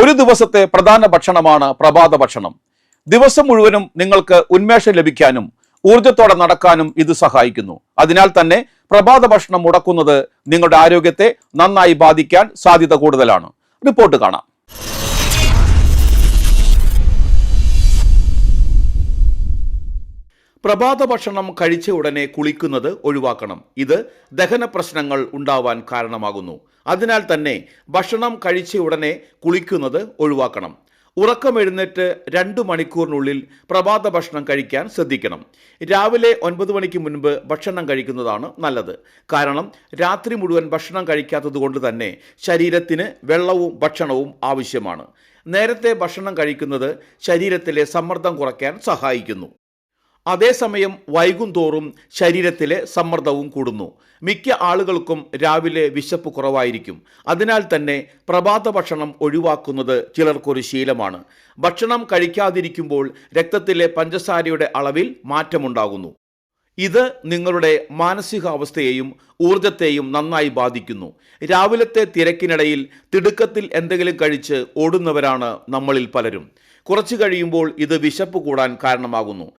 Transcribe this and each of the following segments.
ഒരു ദിവസത്തെ പ്രധാന ഭക്ഷണമാണ് പ്രഭാത ഭക്ഷണം. ദിവസം മുഴുവനും നിങ്ങൾക്ക് ഉന്മേഷം ലഭിക്കാനും ഊർജത്തോടെ നടക്കാനും ഇത് സഹായിക്കുന്നു. അതിനാൽ തന്നെ പ്രഭാത ഭക്ഷണം മുടക്കുന്നത് നിങ്ങളുടെ ആരോഗ്യത്തെ നന്നായി ബാധിക്കാൻ സാധ്യത കൂടുതലാണ്. റിപ്പോർട്ട് കാണാം. പ്രഭാത ഭക്ഷണം കഴിച്ച ഉടനെ കുളിക്കുന്നത് ഒഴിവാക്കണം. ഇത് ദഹന പ്രശ്നങ്ങൾ ഉണ്ടാവാൻ കാരണമാകുന്നു. അതിനാൽ തന്നെ ഭക്ഷണം കഴിച്ച ഉടനെ കുളിക്കുന്നത് ഒഴിവാക്കണം. ഉറക്കം എഴുന്നേറ്റ് രണ്ട് മണിക്കൂറിനുള്ളിൽ പ്രഭാത ഭക്ഷണം കഴിക്കാൻ ശ്രദ്ധിക്കണം. രാവിലെ ഒൻപത് മണിക്ക് മുൻപ് ഭക്ഷണം കഴിക്കുന്നതാണ് നല്ലത്. കാരണം രാത്രി മുഴുവൻ ഭക്ഷണം കഴിക്കാത്തത് കൊണ്ട് തന്നെ ശരീരത്തിന് വെള്ളവും ഭക്ഷണവും ആവശ്യമാണ്. നേരത്തെ ഭക്ഷണം കഴിക്കുന്നത് ശരീരത്തിലെ സമ്മർദ്ദം കുറയ്ക്കാൻ സഹായിക്കുന്നു. അതേസമയം വൈകുന്തോറും ശരീരത്തിലെ സമ്മർദ്ദവും കൂടുന്നു. മിക്ക ആളുകൾക്കും രാവിലെ വിശപ്പ് കുറവായിരിക്കും. അതിനാൽ തന്നെ പ്രഭാത ഭക്ഷണം ഒഴിവാക്കുന്നത് ചിലർക്കൊരു ശീലമാണ്. ഭക്ഷണം കഴിക്കാതിരിക്കുമ്പോൾ രക്തത്തിലെ പഞ്ചസാരയുടെ അളവിൽ മാറ്റമുണ്ടാകുന്നു. ഇത് നിങ്ങളുടെ മാനസികാവസ്ഥയെയും ഊർജത്തെയും നന്നായി ബാധിക്കുന്നു. രാവിലത്തെ തിരക്കിനിടയിൽ തിടുക്കത്തിൽ എന്തെങ്കിലും കഴിച്ച് ഓടുന്നവരാണ് നമ്മളിൽ പലരും. കുറച്ചു കഴിയുമ്പോൾ ഇത് വിശപ്പ് കൂടാൻ കാരണമാകുന്നു.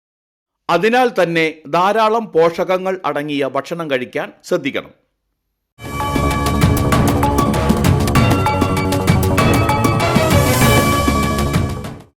അതിനാൽ തന്നെ ധാരാളം പോഷകങ്ങൾ അടങ്ങിയ ഭക്ഷണം കഴിക്കാൻ ശ്രദ്ധിക്കണം.